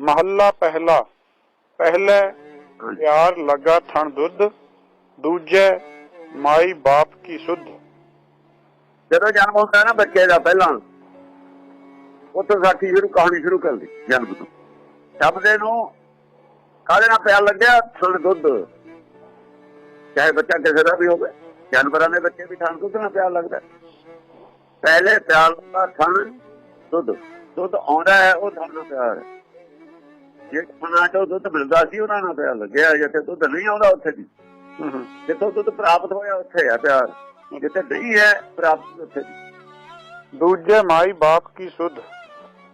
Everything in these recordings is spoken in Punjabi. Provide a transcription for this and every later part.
ਮਹੱਲਾ ਪਹਿਲਾ। ਪਹਿਲੇ ਪਿਆਰ ਲਗਾ ਥਣ ਦੁੱਧ ਦੂਜੇ ਮਾਈ ਬਾਪ ਕੀ ਸੁਧ। ਜਦੋਂ ਜਨਮ ਹੁੰਦਾ ਨਾ ਬੱਚੇ ਦਾ ਪਹਿਲਾਂ ਤੋਂ ਸਾਖੀ ਸ਼ੁਰੂ ਕਹਾਣੀ ਸ਼ੁਰੂ ਕਰਦੀ ਜਨਮ ਤੋਂ। ਸ਼ਬਦੇ ਨੂੰ ਕਾਹਦੇ ਨਾਲ ਪਿਆਰ ਲੱਗਿਆ? ਥਣ ਦੁੱਧ। ਚਾਹੇ ਬੱਚਾ ਕਿਸੇ ਦਾ ਵੀ ਹੋਵੇ ਜਾਨਵਰਾਂ ਦੇ ਬੱਚੇ ਵੀ ਥਣ ਦੁੱਧ ਨਾਲ ਪਿਆਰ ਲੱਗਦਾ। ਪਹਿਲੇ ਪਿਆਰ ਦਾ ਥਣ ਦੁੱਧ। ਦੁੱਧ ਆਉਂਦਾ ਹੈ ਉਹ ਥਣ ਨਾਲ ਪਿਆਰ ਹੈ। ਜੇ ਦੁੱਧ ਮਿਲਦਾ ਸੀ ਉਹਨਾਂ ਨਾਲ ਲੱਗਿਆ ਜਿੱਥੇ ਦੁੱਧ ਨਹੀਂ ਆਉਂਦਾ ਉੱਥੇ ਵੀ। ਜਿੱਥੋਂ ਦੁੱਧ ਪ੍ਰਾਪਤ ਹੋਇਆ ਉੱਥੇ ਹੈ ਪਿਆਰ ਜਿੱਥੇ ਨਹੀਂ ਹੈ ਪ੍ਰਾਪਤ ਉੱਥੇ ਨਹੀਂ ਦੂਜੇ ਮਾਈ ਬਾਪ ਕੀ ਸੁਧ?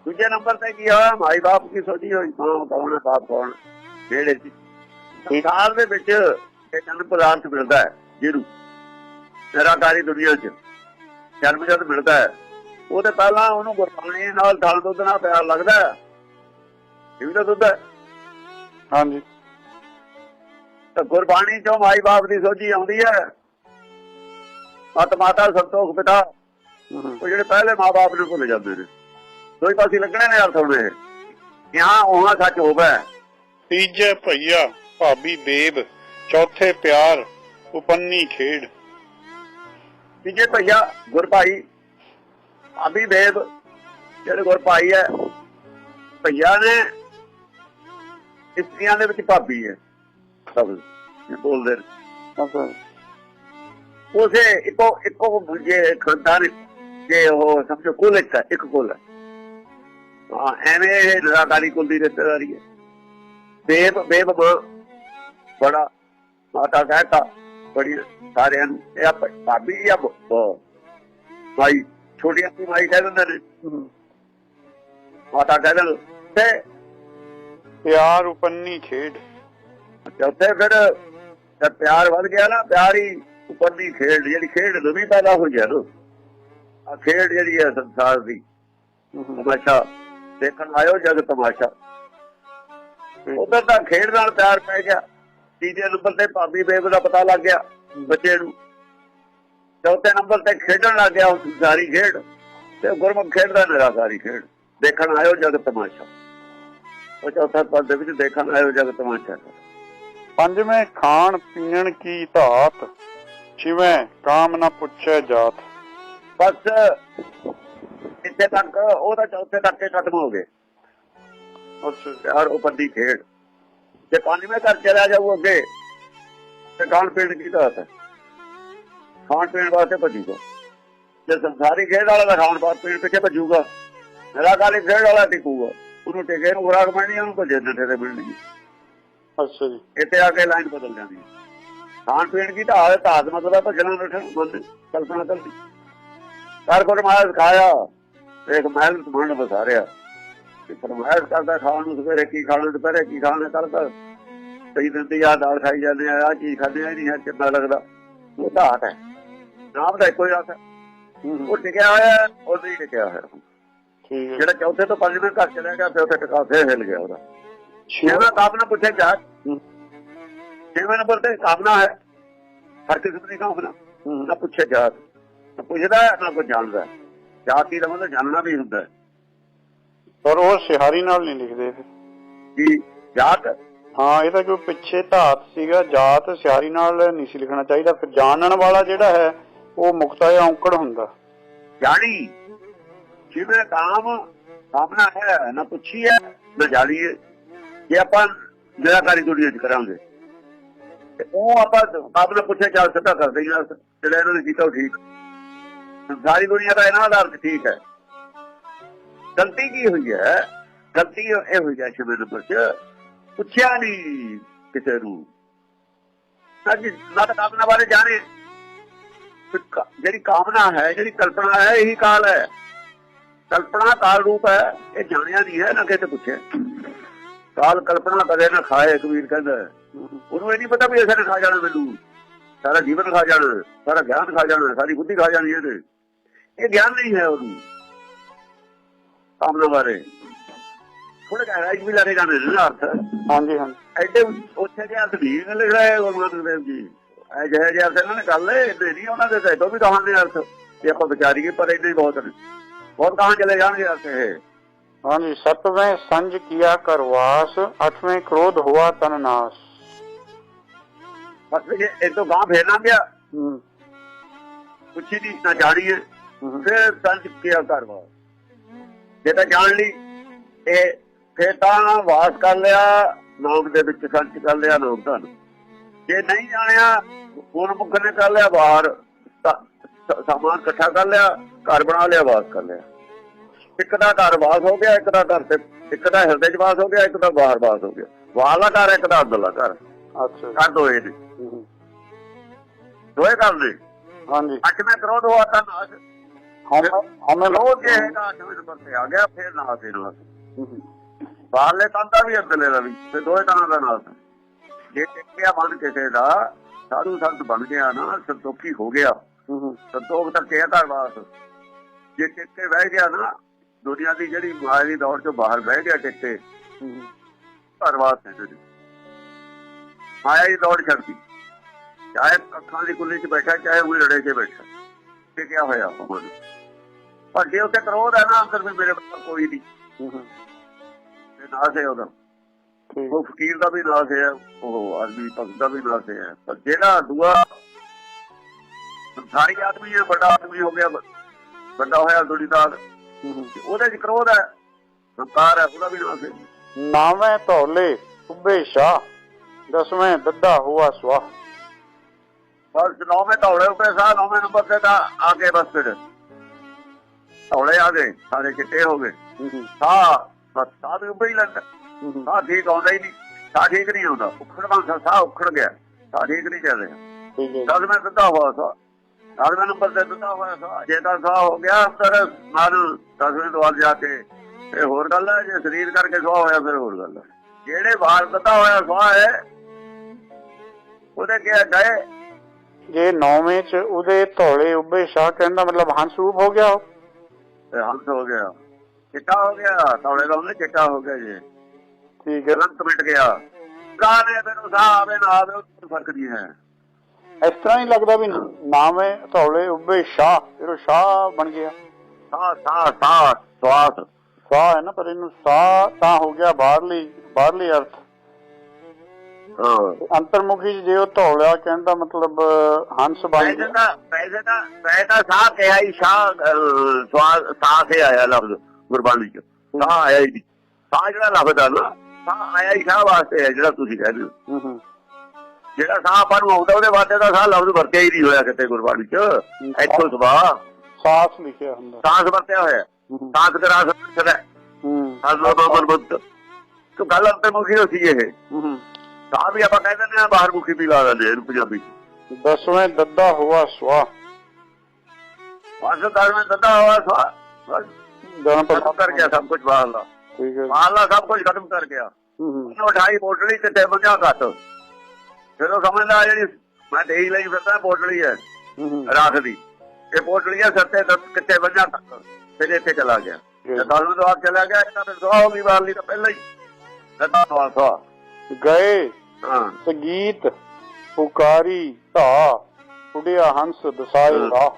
ਦੂਜੇ ਨੰਬਰ ਤੇ ਕੀ ਹੋਇਆ ਮਾਈ ਬਾਪ ਕੀ ਸੋਚੀ ਹੋਈ? ਮਾਂ ਕੌਣ ਬਾਪ ਕੌਣ? ਜਿਹੜੇ ਸੀ ਸੰਸਾਰ ਦੇ ਵਿੱਚ ਇਹ ਜਨਮ ਪਦਾਰਥ ਮਿਲਦਾ ਹੈ ਜਿਹਨੂੰ ਨਿਰਾਕਾਰੀ ਦੁਨੀਆ 'ਚ ਜਨਮ ਜਦ ਮਿਲਦਾ ਹੈ। ਉਹਦੇ ਪਹਿਲਾਂ ਉਹਨੂੰ ਗੁਰਬਾਣੀ ਨਾਲ ਥਲ ਦੁੱਧ ਨਾਲ ਪਿਆਰ ਲੱਗਦਾ ਹੈ। ਇਹ ਵੀ ਤਾਂ ਦੁੱਧ ਹੈ। ਹਾਂਜੀ। ਤਾਂ ਗੁਰਬਾਣੀ ਚੋਂ ਮਾਈ ਬਾਪ ਦੀ ਸੋਝੀ ਆਉਂਦੀ ਹੈ। ਮਤ ਮਾਤਾ ਸੰਤੋਖ ਪਿਤਾ। ਉਹ ਜਿਹੜੇ ਪਹਿਲੇ ਮਾਪੇ ਨੂੰ ਭੁੱਲ ਜਾਂਦੇ ਨੇ। ਦੋਈ ਪਾਸੇ ਲੱਗਣੇ ਨੇ ਅਰਥ ਹੋਣੇ ਯਹਾਂ ਉਹਾਂ ਸੱਚ ਹੋਵੇ ਤੀਜੇ ਭਈਆ ਭਾਬੀ ਬੇਬ ਚੌਥੇ ਪਿਆਰ ਉਪੰਨੀ ਖੇਡ। ਤੀਜੇ ਭਈਆ ਗੁਰਭਾਈ। ਅਭੀ ਦੇਵ ਜਿਹੜੇ ਗੁਰਭਾਈ ਹੈ। ਭਈਆ ਨੇ ਇਸਤਰੀਆਂ ਦੇ ਵਿੱਚ ਭਾਬੀ ਹੈ। ਬੋਲਦੇ ਨੇ। ਉਸੇ ਇੱਕੋ ਇੱਕੋ ਜੇ ਖਾਨਦਾਨ ਜੇ ਉਹ ਸਮਝੋ ਕੁਲ ਇੱਕ ਇੱਕ ਕੁਲ ਹੈ। ਹਾਂ ਐਵੇਂ ਨਿਰਾਕਾਰੀ ਕੁਲ ਦੀ ਰਿਸ਼ਤੇਦਾਰੀ ਹੈ। ਬੇਬ ਬੇਬ ਬੜਾ ਮਾਤਾ ਕਹਿਤਾ ਬੜੀ ਸਾਰਿਆਂ ਨੂੰ। ਇਹ ਭਾਬੀ ਆ ਭਾਈ ਛੋਟੀਆਂ ਦੀ ਮਾਈ ਕਹਿ ਦਿੰਦੇ ਨੇ। ਮਾਤਾ ਕਹਿ ਦਿੰਦੇ ਤੇ ਪਿਆਰ ਉਪੰਨੀ ਖੇਡ। ਚੌਥੇ ਫਿਰ ਜਦ ਪਿਆਰ ਵੱਧ ਗਿਆ ਨਾ ਪਿਆਰ ਹੀ ਉੱਪਰ ਦੀ ਖੇਡ ਜਿਹੜੀ ਖੇਡ ਨਵੀਂ ਪੈਦਾ ਹੋਈ ਹੈ ਨਾ ਆ ਖੇਡ ਜਿਹੜੀ ਹੈ ਸੰਸਾਰ ਦੀ ਤਮਾਸ਼ਾ ਦੇਖਣ ਆਇਓ ਜਗ ਤਮਾਸ਼ਾ। ਉਧਰ ਤਾਂ ਖੇਡ ਨਾਲ ਪਿਆਰ ਪੈ ਗਿਆ। ਤੀਜੇ ਨੰਬਰ ਤੇ ਭਾਬੀ ਬੇਬ ਦਾ ਪਤਾ ਲੱਗ ਗਿਆ ਬੱਚੇ ਨੂੰ। ਚੌਥੇ ਨੰਬਰ ਤੇ ਖੇਡਣ ਲੱਗ ਗਿਆ ਉਹ ਸਾਰੀ ਖੇਡ ਤੇ ਗੁਰਮੁਖ ਖੇਡਦਾ ਨਿਰਾਕਾਰੀ ਖੇਡ। ਦੇਖਣ ਆਇਓ ਜਗ ਤਮਾਸ਼ਾ। ਉਹ ਚੌਥਾ ਪਦ ਦੇ ਵਿੱਚ ਦੇਖਣ ਆਇਓ ਜਗ ਤਮਾਸ਼ਾ ਪੰਜਵੇਂ ਖਾਣ ਪੀਣ ਕੀ ਧਾਤ? ਛੇਵੇਂ ਕਾਮ ਨਾ ਪੁੱਛੇ ਜਾਤ। ਬਸ ਇੱਥੇ ਤੱਕ ਉਹ ਤਾਂ ਚੌਥੇ ਤੱਕ ਹੀ ਖਤਮ ਹੋ ਗਏ। ਯਾਰ ਉਹ ਬੰਦੀ ਖੇਡ। ਜੇ ਪੰਜਵੇਂ ਘਰ ਚਲਾ ਜਾਊ ਅੱਗੇ ਤੇ ਖਾਣ ਪੀਣ ਕੀ ਦਾ ਹੈ? ਖਾਣ ਪੀਣ ਵਾਸਤੇ ਭੱਜੂਗਾ। ਜੇ ਸੰਸਾਰੀ ਖੇਡ ਵਾਲਾ ਦਾ ਖਾਣ ਪਾਣ ਪਿੱਛੇ ਭੱਜੂਗਾ। ਮੇਰਾ ਕਾਲੀ ਖੇਡ ਵਾਲਾ ਟਿਕੂਗਾ। ਉਹਨੂੰ ਟਿਕੇ ਨੂੰ ਖੁਰਾਕ ਮਿਲਣੀ ਉਹਨੂੰ ਭੱਜੇ ਨੱਠੇ ਤੇ ਮਿਲਣੀ ਅੱਛਾ ਜੀ। ਇੱਥੇ ਆ ਕੇ ਲਾਈਨ ਬਦਲ ਜਾਂਦੀ ਹੈ ਖਾਣ ਪੀਣ ਦੀ ਤਾਂ ਹਾਲਤ ਮਤਲਬ ਹੈ ਭੱਜਣਾ ਨੱਠਣ ਬੰਦ ਕਲਪਨਾ ਕਰਦੀ ਕਰ ਕੋਲ ਮਾਇਆ ਖਾਇਆ ਇੱਕ ਮਹਿਲ ਸਮਾਨ ਬਸਾਰਿਆ ਕਿ ਫਰਮਾਇਸ਼ ਕਰਦਾ ਖਾਣ ਨੂੰ ਸਵੇਰੇ ਕੀ ਖਾਣਾ ਦੁਪਹਿਰੇ ਕੀ ਖਾਣਾ ਕਰਦਾ ਕਈ ਦਿਨ ਦੀ ਆ ਦਾਲ ਖਾਈ ਜਾਂਦੇ ਆ ਆ ਚੀਜ਼ ਖਾਂਦੇ ਆ ਨਹੀਂ ਹੈ ਚੰਗਾ ਲੱਗਦਾ। ਉਹ ਤਾਂ ਹੈ। ਨਾਮ ਦਾ ਕੋਈ ਰਾਸ ਹੈ। ਉਹ ਟਿਕਿਆ ਹੋਇਆ ਉਹ ਨਹੀਂ ਟਿਕਿਆ ਹੋਇਆ। ਜਿਹੜਾ ਚੌਥੇ ਤੋਂ ਪੰਜਵੇਂ ਘਰ ਚਲਾ ਗਿਆ ਫਿਰ ਉੱਥੇ ਟਿਕਾ ਫੇਰ ਹਿਲ ਗਿਆ ਉਹਦਾ। ਛੇਵਾਂ ਕਾਮਨਾ ਪੁੱਛੇ ਜਾ। ਛੇਵੇਂ ਨੰਬਰ ਤੇ ਕਾਮਨਾ ਹੈ। ਹਰ ਕਿਸਮ ਦੀ ਕਾਮਨਾ ਨਾ। ਪੁੱਛੇ ਜਾਤ ਨਾ ਪੁੱਛਦਾ ਹੈ, ਨਾ ਕੋਈ ਜਾਣਦਾ। ਜਾਤੀ ਦਾ ਮਤਲਬ ਜਾਣਨਾ ਵੀ ਹੁੰਦਾ ਹੈ। ਪਰ ਉਹ ਸਿਹਾਰੀ ਨਾਲ ਨਹੀਂ ਲਿਖਦੇ ਫਿਰ ਕਿ? ਜਾਤ? ਹਾਂ ਇਹ ਤਾਂ ਕੋਈ ਪਿੱਛੇ ਧਾਤ ਸੀਗਾ ਜਾਤ ਸਿਹਾਰੀ ਨਾਲ ਨਹੀਂ ਸੀ ਲਿਖਣਾ ਚਾਹੀਦਾ। ਫਿਰ ਜਾਣਨ ਵਾਲਾ ਜਿਹੜਾ ਹੈ ਉਹ ਮੁਕਤਾ ਜਾਂ ਔਂਕੜ ਹੁੰਦਾ। ਜਾਣੀ। ਜਿਵੇਂ ਕਾਮ ਕਾਮਨਾ ਹੈ, ਨਾ ਪੁੱਛੀ ਨਾ ਜਾਣੀ ਜੇ ਆਪਾਂ ਨਿਰਾਕਾਰੀ ਦੁਨੀਆ ਚ ਕਰਾਂਗੇ। ਉਹ ਆਪਾਂ ਕਾਮਨਾ ਪੁੱਛੇ ਚੱਲ ਸਿੱਧਾ ਕਰਦੇ ਹਾਂ ਜਿਹੜਾ ਇਹਨਾਂ ਨੇ ਕੀਤਾ ਉਹ ਠੀਕ। ਸਾਰੀ ਦੁਨੀਆ ਦਾ ਇਹਨਾਂ ਦਾ ਅਰਥ ਠੀਕ ਹੈ। ਗਲਤੀ ਕੀ ਹੋਈ ਹੈ? ਗਲਤੀ ਇਹ ਹੋਈ ਹੈ ਸ਼ਬਦ ਨੰਬਰ ਚ ਪੁੱਛਿਆ ਨਹੀਂ ਕਿਸੇ ਨੂੰ। ਅੱਜ ਨਾ ਤਾਂ ਕਾਮਨਾ ਬਾਰੇ ਜਾਣੇ। ਫਿਰ ਜਿਹੜੀ ਕਾਮਨਾ ਹੈ, ਜਿਹੜੀ ਕਲਪਨਾ ਹੈ, ਇਹੀ ਕਾਲ ਹੈ। ਕਲਪਨਾ ਕਾਲ ਰੂਪ ਹੈ ਇਹ ਜਾਣਿਆ ਨਹੀਂ ਹੈ ਨਾ ਕਿਤੇ ਪੁੱਛਿਆ। ਕਾਲ ਕਲਪਨਾ ਕਦੇ ਨਾ ਖਾਏ ਕਬੀਰ ਕਹਿੰਦਾ ਹੈ। ਉਹਨੂੰ ਇਹ ਨਹੀਂ ਪਤਾ ਵੀ ਨੇ ਖਾ ਜਾਣਾ ਮੈਨੂੰ। ਸਾਰਾ ਜੀਵਨ ਖਾ ਜਾਣਾ ਸਾਰਾ ਗਿਆਨ ਖਾ ਜਾਣਾ ਸਾਰੀ ਬੁੱਧੀ ਖਾ ਜਾਣੀ ਇਹਦੇ। ਇਹ ਗਿਆਨ ਨਹੀਂ ਹੈ ਉਹਨੂੰ ਕਾਮਨਾ ਬਾਰੇ। ਥੋੜਾ ਜਿਹਾ ਰਾਜ ਵੀ ਲਾਰੇ ਜਾਣੇ ਨੇ ਅਰਥ। ਹਾਂਜੀ ਹਾਂਜੀ। ਐਡੇ ਉੱਥੇ ਦੇ ਅਰਥ ਨਹੀਂ ਲਿਖ ਰਿਹਾ ਗੁਰੂ ਨਾਨਕ ਦੇਵ ਜੀ। ਐ ਜਿਹੇ ਜਿਹੇ ਅਰਥ ਇਹਨਾਂ ਨੇ ਗੱਲ ਇਹਦੇ ਨਹੀਂ ਉਹਨਾਂ ਦੇ ਤੋਂ ਵੀ ਕਹਾਣ ਦੇ ਅਰਥ। ਜੇ ਆਪਾਂ ਵਿਚਾਰੀਏ ਪਰ ਹੀ ਬਹੁਤ ਨੇ। ਬਹੁਤ ਕਹਾਂ ਚਲੇ ਜਾਣਗੇ ਅਸੇ ਹਾਂਜੀ ਸਤਵੇਂ ਸੰਜ ਕੀਆ ਕਰਵਾਸ ਅਠਵੇਂ ਕ੍ਰੋਧ ਹੋਆ ਤਨ ਨਾਸ। ਬਸ ਇਹ ਇਹ ਤੋਂ ਗਾਂ ਫੇਰਨਾ ਪਿਆ ਕੁਛ ਨਹੀਂ ਨਾ ਜਾਣੀਏ ਫਿਰ ਸੰਜ ਕੀਆ ਕਰਵਾਸ ਜੇ ਤਾਂ ਜਾਣ ਲਈ ਇਹ ਫਿਰ ਤਾਂ ਵਾਸ ਕਰ ਲਿਆ ਨਾਮ ਦੇ ਵਿੱਚ ਸੰਜ ਕਰ ਲਿਆ ਨਾਮ ਧਨ। ਜੇ ਨਹੀਂ ਜਾਣਿਆ ਗੁਰਮੁਖ ਨੇ ਕਰ ਲਿਆ ਬਾਹਰ। ਸਮਾਨ ਇਕੱਠਾ ਕਰ ਲਿਆ ਘਰ ਬਣਾ ਲਿਆ ਵਾਸ ਕਰ ਲਿਆ। ਇੱਕ ਦਾ ਘਰ ਵਾਸ ਹੋ ਗਿਆ ਇੱਕ ਦਾ ਘਰ ਤੇ ਇੱਕ ਦਾ ਹਿਰਦੇ 'ਚ ਵਾਸ ਹੋ ਗਿਆ ਇੱਕ ਦਾ ਬਾਹਰ ਵਾਸ ਹੋ ਗਿਆ। ਵਾਲਾ ਘਰ ਇੱਕ ਦਾ ਅੰਦਰਲਾ ਘਰ। ਅੱਛਾ। ਕਰ ਦੋਏ ਨੇ ਦੋਏ ਕਰ ਲਈ ਹਾਂਜੀ। ਅੱਜ ਮੈਂ ਕਰੋਧ ਹੋਆ ਤਾਂ ਨਾਸ਼ ਹਮ ਹਮੇ ਲੋਕ ਇਹ ਦਾ ਅਠਵੇਂ ਨੰਬਰ ਤੇ ਆ ਫਿਰ ਨਾਸ਼ ਦੇ ਨਾਸ਼ ਤਾਂ ਵੀ ਅੰਦਰਲੇ ਦਾ ਵੀ ਤੇ ਦੋਏ ਤਾਂ ਦਾ ਨਾ ਜੇ ਟਿਕਿਆ ਮਨ ਕਿਸੇ ਦਾ ਸਾਧੂ ਸੰਤ ਬਣ ਗਿਆ ਨਾ ਸੰਤੋਖੀ ਹੋ ਗਿਆ। ਸੰਤੋਖ ਤਾਂ ਕਿਹਾ ਘਰ ਜੇ ਟਿੱਕੇ ਬਹਿ ਗਿਆ ਨਾ ਦੁਨੀਆ ਦੀ ਜਿਹੜੀ ਮਾਇਆ ਦੀ ਦੌੜ ਚੋਂ ਬਾਹਰ ਬਹਿ ਗਿਆ ਟਿੱਕੇ ਘਰ ਵਾਸ ਹੈ ਮਾਇਆ ਦੀ ਦੌੜ ਛੱਡਦੀ ਚਾਹੇ ਅੱਖਾਂ ਦੀ ਕੁੱਲੀ 'ਚ ਬੈਠਾ ਚਾਹੇ ਉਹ ਲੜੇ 'ਚ ਬੈਠਾ। ਤੇ ਕੀ ਹੋਇਆ ਉਹ ਪਰ ਜੇ ਉੱਤੇ ਕਰੋਧ ਹੈ ਨਾ ਅੰਦਰ ਵੀ ਮੇਰੇ ਕੋਲ ਕੋਈ ਨਹੀਂ। ਤੇ ਨਾਸ ਹੈ ਉਹਦਾ। ਉਹ ਫਕੀਰ ਦਾ ਵੀ ਨਾਸ ਹੈ ਉਹ ਆਦਮੀ ਭਗਤ ਦਾ ਵੀ ਨਾਸ ਹੈ। ਪਰ ਜਿਹੜਾ ਦੂਆ ਸਾਰੀ ਆਦਮੀ ਇਹ ਵੱਡਾ ਆਦਮੀ ਹੋ ਗਿਆ ਵੱਡਾ ਹੋਇਆ ਥੋੜੀ ਨਾਲ ਉਹਦੇ ਚ ਕ੍ਰੋਧ ਹੈ ਸੰਤਾਰ ਹੈ ਉਹਦਾ ਵੀ ਨਾਸ ਹੈ। ਨਾਵੇਂ ਧੌਲੇ ਸੁਬੇ ਸ਼ਾ ਦਸਵੇਂ ਦੱਦਾ ਹੋਆ ਸਵਾ ਬਸ ਨੌਵੇਂ ਧੌਲੇ ਉੱਤੇ ਸਾਹ ਨੌਵੇਂ ਨੰਬਰ ਤੇ ਤਾਂ ਆ ਬਸ ਫਿਰ। ਧੌਲੇ ਆ ਗਏ ਸਾਰੇ ਚਿੱਟੇ ਹੋ ਗਏ। ਸਾਹ ਬਸ ਸਾਹ ਵੀ ਉੱਭੇ ਹੀ ਲੰਦਾ ਸਾਹ ਠੀਕ ਆਉਂਦਾ ਹੀ ਨਹੀਂ ਸਾਹ ਠੀਕ ਨਹੀਂ ਆਉਂਦਾ। ਉਖੜ ਬੰਸਾ ਸਾਹ ਉਖੜ ਗਿਆ ਸਾਹ ਠੀਕ ਨਹੀਂ ਚੱਲ ਰਿਹਾ। ਦਸਵੇਂ ਦੱਦਾ ਹੋਆ ਸਵਾ ਦਸਵੇਂ ਨੰਬਰ ਤੇ ਦਿੱਤਾ ਹੋਇਆ ਸਾਹ ਜੇ ਤਾਂ ਸਾਹ ਹੋ ਗਿਆ ਅੰਦਰ ਮਨ ਦਸਵੇਂ ਦਵਾਰ ਜਾ ਕੇ ਇਹ ਹੋਰ ਗੱਲ ਹੈ ਜੇ ਸਰੀਰ ਕਰਕੇ ਸਾਹ ਹੋਇਆ ਫਿਰ ਹੋਰ ਗੱਲ ਹੈ। ਜਿਹੜੇ ਬਾਹਰ ਦਿੱਤਾ ਹੋਇਆ ਸਾਹ ਹੈ ਉਹਦੇ ਕਿਹਾ ਗਏ? ਜੇ ਨੌਵੇਂ ਚ ਉਹਦੇ ਧੌਲੇ ਉੱਬੇ ਸ਼ਾਹ ਕਹਿਣ ਦਾ ਮਤਲਬ ਹੰਸੂਪ ਹੋ ਗਿਆ ਉਹ। ਹੰਸ ਹੋ ਗਿਆ। ਚਿੱਟਾ ਹੋ ਗਿਆ ਤੌਲੇ ਦਾ ਉਹਨੇ ਚਿੱਟਾ ਹੋ ਗਿਆ ਜੀ। ਠੀਕ ਹੈ। ਗਲਤ ਮਿਟ ਗਿਆ। ਗਾਣੇ ਤੈਨੂੰ ਸਾਹ ਆਵੇ ਨਾ ਆਵੇ ਉਹ ਫ਼ਰਕ ਨਹੀਂ ਹੈ। ਇਸ ਤਰ੍ਹਾਂ ਹੀ ਲੱਗਦਾ ਵੀ ਨਾਵੇਂ ਧੌਲੇ ਉੱਬੇ ਸ਼ਾਹ ਫਿਰ ਸ਼ਾਹ ਬਣ ਗਿਆ। ਸਾਹ ਸਾਹ ਸਾਹ ਸਵਾਸ। ਸਾਹ ਹੈ ਨਾ ਪਰ ਇਹਨੂੰ ਸਾਹ ਤਾਂ ਹੋ ਗਿਆ ਬਾਹਰਲੀ ਬਾਹਰਲੀ ਅਰਥ। ਹਾਂ। ਅੰਤਰਮੁਖੀ ਜੇ ਉਹ ਧੌਲਿਆ ਕਹਿਣ ਦਾ ਮਤਲਬ ਹੰਸ ਬਣ ਗਿਆ। ਦਾ ਪੈਸੇ ਦਾ ਪੈਸੇ ਦਾ ਸਾਹ ਕਿਹਾ ਹੀ ਸ਼ਾਹ ਸਾਹ ਸੇ ਆਇਆ ਲਫ਼ਜ਼ ਗੁਰਬਾਣੀ ਚ। ਸਾਹ ਆਇਆ ਹੀ ਸਾਹ ਜਿਹੜਾ ਲਫ਼ਜ਼ ਆ ਨਾ ਸਾਹ ਆਇਆ ਹੀ ਸ਼ਾਹ ਵਾਸਤੇ ਜਿਹੜਾ ਤੁਸੀਂ ਕਹਿੰਦੇ ਹੋ। ਹੂੰ ਹੂੰ। ਜਿਹੜਾ ਸਾਹ ਆਪਾਂ ਨੂੰ ਆਉਂਦਾ ਉਹਦੇ ਵਾਸਤੇ ਦਾ ਸਾਹ ਲਫ਼ਜ਼ ਵਰਤਿਆ ਹੀ ਨਹੀਂ ਹੋਇਆ ਕਿਤੇ ਗੁਰਬਾਣੀ ਚ। ਇੱਥੋਂ ਸਵਾ ਸਾਫ਼ ਲਿਖਿਆ ਹੁੰਦਾ। ਸਾਹ ਵਰਤਿਆ ਹੋਇਆ। ਸਾਹ ਕਰਾ ਸਕਦਾ ਹੂੰ। ਹਜ਼ਰਤ ਬਾਬਰ ਬੁੱਤ ਤੋ ਗੱਲ ਅੰਤਰਮੁਖੀ ਹੋ ਸੀ ਇਹ ਸਾਹ ਵੀ ਆਪਾਂ ਕਹਿੰਦੇ ਨੇ ਬਾਹਰ ਮੁਖੀ ਵੀ ਲਾ ਦਿੰਦੇ ਇਹਨੂੰ ਪੰਜਾਬੀ ਦਸਵੇਂ ਦੱਦਾ ਹੁਆ ਸਵਾ। ਬਸ ਦਰਵੇਂ ਦਿੱਤਾ ਹੋਇਆ ਸਾਹ ਬਸ। ਖਤਮ ਕਰ ਗਿਆ ਸਭ ਕੁਝ ਬਾਹਰਲਾ। ਠੀਕ ਹੈ ਬਾਹਰਲਾ ਸਭ ਕੁਝ ਖਤਮ ਕਰ ਗਿਆ। ਹੂੰ ਹੂੰ। ਉਹਨੇ ਉਠਾਈ ਪੋਟਲੀ ਤੇ ਟੇਬਲ ਜਾਂ ਘੱਟ। ਉਹ ਸਮਝਦਾ ਆ ਜਿਹੜੀ ਮੈਂ ਦੇਈ ਲਈ ਫਿਰਦਾ ਪੋਟਲੀ ਹੈ ਰਾਖ ਦੀ। ਇਹ ਪੋਟਲੀ ਹੈ ਸੱਤੇ ਦਸ ਕਿੱਥੇ ਵਜਾ ਤੱਕ। ਫਿਰ ਇੱਥੇ ਚਲਾ ਗਿਆ। ਦਸ ਤੋਂ ਆਪ ਚਲਾ ਗਿਆ ਇਹਨਾਂ ਫਿਰ ਦੁਆ ਹੋ ਗਈ ਬਾਹਰਲੀ ਤਾਂ ਪਹਿਲਾਂ ਹੀ। ਦੁਆ ਸਵਾ ਗਏ। ਹਾਂ। ਸੰਗੀਤ ਪੁਕਾਰੀ ਧਾ ਉਡਿਆ ਹੰਸ ਦਸਾਏ ਰਾਹ।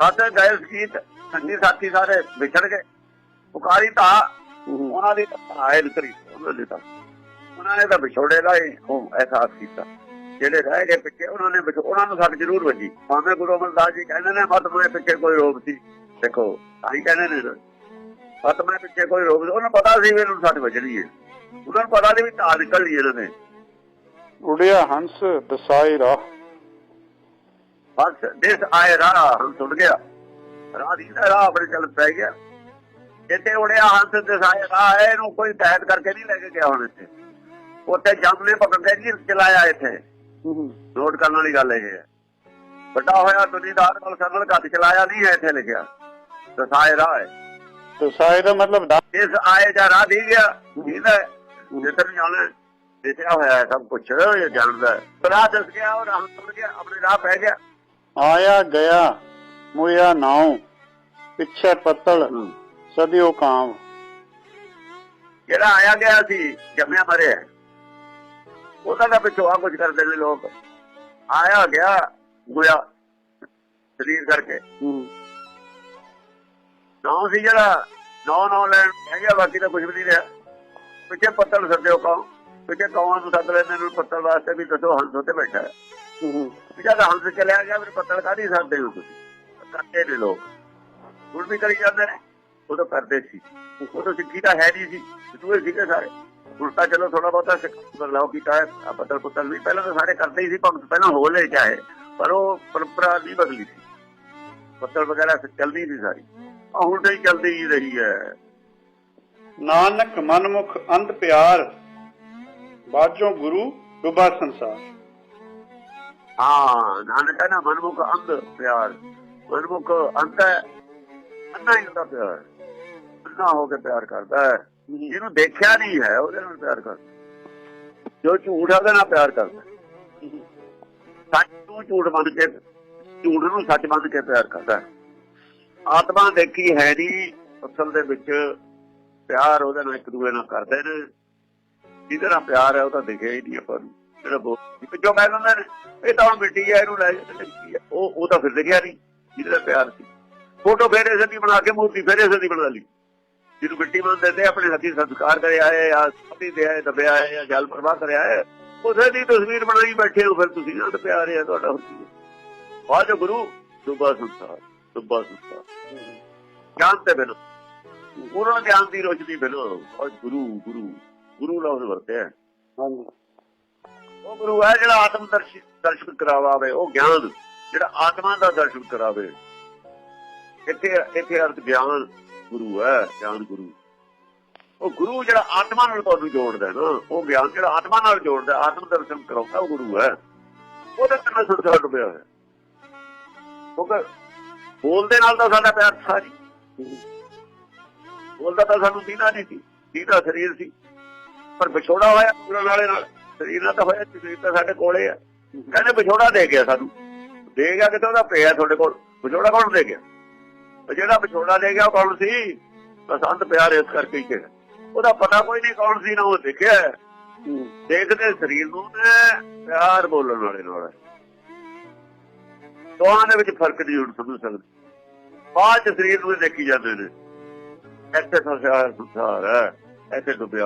ਸਾਡੇ ਗਏ ਗੀਤ ਸੰਗੀ ਸਾਥੀ ਸਾਰੇ ਵਿਛੜ ਗਏ। ਪੁਕਾਰੀ ਹੂੰ। ਉਹਨਾਂ ਦੀ ਆਇਲ ਕਰੀ ਉਹਨਾਂ ਨੇ ਤਾਂ। ਉਹਨਾਂ ਨੇ ਤਾਂ ਵਿਛੋੜੇ ਦਾ ਹੀ ਉਹ ਅਹਿਸਾਸ ਕੀਤਾ। ਜਿਹੜੇ ਰਹਿ ਗਏ ਪਿੱਛੇ ਉਹਨਾਂ ਨੇ ਉਹਨਾਂ ਨੂੰ ਸੱਟ ਜ਼ਰੂਰ ਵੱਜੀ। ਭਾਵੇਂ ਗੁਰੂ ਅਮਰਦਾਸ ਜੀ ਕਹਿੰਦੇ ਨੇ ਮਤ ਮੈਂ ਪਿੱਛੇ ਕੋਈ ਰੋਗ ਸੀ। ਦੇਖੋ ਆਈ ਕਹਿੰਦੇ ਨੇ ਮਤ ਮੈਂ ਪਿੱਛੇ ਕੋਈ ਰੋਗ ਸੀ। ਉਹਨਾਂ ਪਤਾ ਸੀ ਵੀ ਇਹਨੂੰ ਸੱਟ ਵੱਜਣੀ ਹੈ। ਉਹਨਾਂ ਨੂੰ ਪਤਾ ਸੀ ਵੀ ਧਾਰ ਨਿਕਲਣੀ ਇਹਨਾਂ ਨੇ। ਉਡਿਆ ਹੰਸ ਦਸਾਏ ਰਾਹ। ਬਸ ਦੇਸ ਆਏ ਰਾਹ ਹੁਣ ਟੁੱਟ ਗਿਆ। ਰਾਹ ਦੀ ਰਾਹ ਆਪਣੇ ਚੱਲ ਪੈ ਗਿਆ। ਇੱਥੇ ਉੜਿਆ ਹੰਸ ਦੇ ਸਾਏ ਰਾਹ ਇਹਨੂੰ ਕੋਈ ਕੈਦ ਕਰਕੇ ਨਹੀਂ ਲੈ ਕੇ ਗਿਆ ਹੁਣ ਇੱਥੇ। ਉੱਥੇ ਜੰਗ ਨੇ ਪਕੜ ਕੇ ਨਹੀਂ ਚਲਾਇਆ ਇੱਥੇ। ਨੋਟ ਕਰਨ ਵਾਲੀ ਗੱਲ ਇਹ ਹੈ। ਵੱਡਾ ਹੋਇਆ ਦੁਨੀਦਾਰ ਕੋਲ ਸਰਲ ਘੱਟ ਚਲਾਇਆ ਨਹੀਂ ਹੈ ਇੱਥੇ ਲਿਖਿਆ। ਦਸਾਏ ਰਾਹ ਹੈ। ਦਸਾਏ ਦਾ ਮਤਲਬ ਦਾ- ਇਸ ਆਏ ਜਾਂ ਰਾਹ ਦੀ ਗਿਆ। ਜਿਹਦਾ ਜਿੱਧਰ ਜਾਣਾ ਲਿਖਿਆ ਹੋਇਆ ਹੈ ਸਭ ਕੁਝ ਇਹ ਜਾਣਦਾ ਰਾਹ ਦੱਸ ਗਿਆ ਉਹ ਰਾਹ ਟੁੱਟ ਗਿਆ ਆਪਣੇ ਰਾਹ ਪੈ ਗਿਆ। ਆਇਆ ਗਿਆ ਮੁਇਆ ਨਾਉ ਪਿੱਛੇ ਪੱਤਲ ਸਦਿਓ ਕਾਮ ਜਿਹੜਾ ਆਇਆ ਗਿਆ ਸੀ ਜੰਮਿਆ ਮਰਿਆ। ਉਹਦਾ ਦਾ ਪਿੱਛੋਂ ਆ ਕੁਝ ਕਰਦੇ ਨੇ ਲੋਕ। ਆਇਆ ਗਿਆ ਗੁਆ ਸਰੀਰ ਕਰਕੇ। ਹੂੰ। ਨਾਮ ਸੀ ਜਿਹੜਾ ਨੌ ਨੌ ਲੈਣ ਹੈਗਾ ਬਾਕੀ ਤਾਂ ਕੁਝ ਵੀ ਨਹੀਂ ਰਿਹਾ। ਪਿੱਛੇ ਪੱਤਲ ਸੱਦਿਓ ਕੌਂ ਪਿੱਛੇ ਕੌਆਂ ਨੂੰ ਸੱਦ ਲੈਂਦੇ ਨੂੰ? ਪੱਤਲ ਵਾਸਤੇ ਵੀ ਦੱਸੋ ਹੰਸ ਉੱਤੇ ਬੈਠਾ ਹੈ। ਜਦ ਹੰਸ ਚਲਿਆ ਗਿਆ ਫਿਰ ਪੱਤਲ ਕਾਹਦੀ ਸਕਦੇ ਹੋ ਤੁਸੀਂ? ਕਰਦੇ ਨੇ ਲੋਕ। ਹੁਣ ਵੀ ਕਰੀ ਜਾਂਦੇ ਨੇ। ਉਦੋਂ ਕਰਦੇ ਸੀ। ਉਦੋਂ ਸਿੱਖੀ ਤਾਂ ਹੈ ਨਹੀਂ ਸੀ। ਦੂਏ ਸੀਗੇ ਸਾਰੇ। ਹੁਣ ਤਾਂ ਚਲੋ ਥੋੜਾ ਬਹੁਤਾ ਸਿੱਖ ਬਦਲਾਅ ਕੀਤਾ ਹੈ ਆਹ ਪੁੱਤਲ ਵੀ। ਪਹਿਲਾਂ ਤਾਂ ਸਾਰੇ ਕਰਦੇ ਹੀ ਸੀ ਭਗਤ, ਪਹਿਲਾਂ ਹੋ ਲੈ ਚਾਹੇ ਪਰ ਉਹ ਪਰੰਪਰਾ ਨਹੀਂ ਬਦਲੀ ਸੀ। ਪੱਤਲ ਵਗੈਰਾ ਚੱਲਦੀ ਸੀ ਸਾਰੀ। ਆ ਹੁਣ ਤਾਂ ਹੀ ਚੱਲਦੀ ਹੀ ਰਹੀ ਹੈ। ਨਾਨਕ ਮਨਮੁਖ ਅੰਧ ਪਿਆਰ, ਬਾਝੋਂ ਗੁਰੂ ਡੁਬਾ ਸੰਸਾਰ। ਹਾਂ, ਨਾਨਕ ਹੈ ਨਾ, ਮਨਮੁਖ ਅੰਧ ਪਿਆਰ। ਮਨਮੁਖ ਅੰਧ ਅੰਨਾ ਹੀ ਹੁੰਦਾ ਪਿਆਰ। ਅੰਨਾ ਹੋ ਕੇ ਪਿਆਰ ਕਰਦਾ ਹੈ। ਜਿਹਨੂੰ ਦੇਖਿਆ ਨਹੀਂ ਹੈ, ਉਹਦੇ ਨਾਲ ਪਿਆਰ ਕਰਦਾ ਜੋ ਝੂਠ ਉਹਦੇ ਨਾਲ ਪਿਆਰ ਕਰਦਾ ਸੱਚ ਨੂੰ ਝੂਠ ਮੰਨ ਕੇ, ਝੂਠ ਨੂੰ ਸੱਚ ਮੰਨ ਕੇ ਪਿਆਰ ਕਰਦਾ ਆਤਮਾ ਦੇਖੀ ਹੈ ਨਹੀਂ, ਅਸਲ ਦੇ ਵਿੱਚ ਪਿਆਰ ਉਹਦੇ ਨਾਲ ਇੱਕ ਦੂਜੇ ਨਾਲ ਕਰਦੇ ਨੇ। ਜਿਹਦੇ ਨਾਲ ਪਿਆਰ ਹੈ, ਉਹ ਤਾਂ ਦਿਖਿਆ ਹੀ ਨਹੀਂ ਆਪਾਂ ਨੂੰ। ਜਿਹੜਾ ਬੋਲ ਜੋ ਕਹਿ ਦਿੰਦੇ ਇਹ ਤਾਂ ਹੁਣ ਮਿੱਟੀ ਹੈ, ਇਹਨੂੰ ਲੈ ਜਾ ਉਹ ਉਹ ਤਾਂ ਫਿਰ ਦਿਖਿਆ ਨਹੀਂ, ਜਿਹਦੇ ਨਾਲ ਪਿਆਰ ਸੀ। ਫੋਟੋ ਫੇਰੇ ਸਦੀ ਬਣਾ ਕੇ ਮੂਰਤੀ, ਫੇਰੇ ਸਦੀ ਬਣਾ ਲਈ। ਜਿਹਨੂੰ ਮਿੱਟੀ ਮੰਨਦੇ ਤੇ ਆਪਣੇ ਹੱਥੀ ਸੰਸਕਾਰ ਕਰਿਆ ਹੈ ਜਾਂ ਸਭੀ ਦੇ ਆਏ ਦਬਿਆ ਹੈ ਜਾਂ ਜਲ ਪ੍ਰਵਾਹ ਕਰਿਆ ਹੈ ਉਸੇ ਦੀ ਤਸਵੀਰ ਬਣਾਈ ਬੈਠੇ ਹੋ ਫਿਰ ਤੁਸੀਂ ਨਾਲ ਪਿਆਰ ਹੈ ਤੁਹਾਡਾ ਹੁੰਦੀ ਹੈ? ਬਾਜੋ ਗੁਰੂ ਸੁਭਾ ਸੰਸਾਰ ਸੁਭਾ ਸੰਸਾਰ। ਗਿਆਨ ਤੇ ਬਿਨੋ ਪੂਰਨ ਗਿਆਨ ਦੀ ਰੋਸ਼ਨੀ ਬਿਨੋ ਔਰ ਗੁਰੂ ਗੁਰੂ ਗੁਰੂ ਲਫ਼ਜ਼ ਵਰਤਿਆ ਹੈ। ਹਾਂਜੀ। ਉਹ ਗੁਰੂ ਹੈ ਜਿਹੜਾ ਆਤਮ ਦਰਸ਼ਨ ਦਰਸ਼ਨ ਕਰਾਵੇ ਉਹ ਗਿਆਨ ਜਿਹੜਾ ਆਤਮਾ ਦਾ ਦਰਸ਼ਨ ਕਰਾਵੇ। ਇੱਥੇ ਇੱਥੇ ਅਰਥ ਗਿਆਨ ਗੁਰੂ ਹੈ, ਗਿਆਨ ਗੁਰੂ। ਉਹ ਗੁਰੂ ਜਿਹੜਾ ਆਤਮਾ ਨਾਲ ਤੁਹਾਨੂੰ ਜੋੜਦਾ ਨਾ, ਉਹ ਗਿਆਨ ਜਿਹੜਾ ਆਤਮਾ ਨਾਲ ਜੋੜਦਾ ਆਤਮ ਦਰਸ਼ਨ ਕਰਾਉਂਦਾ, ਉਹ ਗੁਰੂ ਹੈ। ਉਹਦੇ ਤੇ ਸੰਸਾਰ ਡੁੱਬਿਆ ਹੋਇਆ। ਕਿਉਂਕਿ ਬੋਲਦੇ ਨਾਲ ਤਾਂ ਸਾਡਾ ਪਿਆਰ ਸਾਰੀ ਬੋਲਦਾ ਤਾਂ ਸਾਨੂੰ ਦੀਨਾ ਨਹੀਂ ਸੀ, ਦੀਨਾ ਸਰੀਰ ਸੀ। ਪਰ ਵਿਛੋੜਾ ਹੋਇਆ ਪੂਰਨ ਨਾਲੇ ਨਾਲ। ਸਰੀਰ ਨਾਲ ਤਾਂ ਹੋਇਆ, ਸਰੀਰ ਤਾਂ ਸਾਡੇ ਕੋਲੇ ਆ। ਕਹਿੰਦੇ ਵਿਛੋੜਾ ਦੇ ਗਿਆ ਸਾਨੂੰ। ਦੇ ਗਿਆ ਕਿਤੇ ਉਹਦਾ ਪਿਆ ਤੁਹਾਡੇ ਕੋਲ। ਵਿਛੋੜਾ ਕੌਣ ਦੇ ਗਿਆ? ਜਿਹੜਾ ਵਿਛੋੜਾ ਦੇ ਗਿਆ ਉਹ ਕੌਣ ਸੀ? ਪਸੰਦ ਪਿਆਰ ਇਸ ਕਰਕੇ ਹੀ ਉਹਦਾ ਪਤਾ ਕੋਈ ਨਹੀਂ ਕੌਣ ਸੀ ਨਾ ਉਹ ਦੇਖਿਆ। ਦੇਖਦੇ ਸਰੀਰ ਨੂੰ ਤੇ ਪਿਆਰ ਬੋਲਣ ਵਾਲੇ ਨਾਲ। ਦੋਹਾਂ ਦੇ ਵਿੱਚ ਫ਼ਰਕ ਨਹੀਂ ਹੁਣ ਸਮਝ ਸਕਦੇ। ਬਾਅਦ ਸਰੀਰ ਨੂੰ ਦੇਖੀ ਜਾਂਦੇ ਨੇ। ਇੱਥੇ ਸੰਸਾਰ ਸੰਸਾਰ ਹੈ। ਇੱਥੇ ਡੁੱਬਿਆ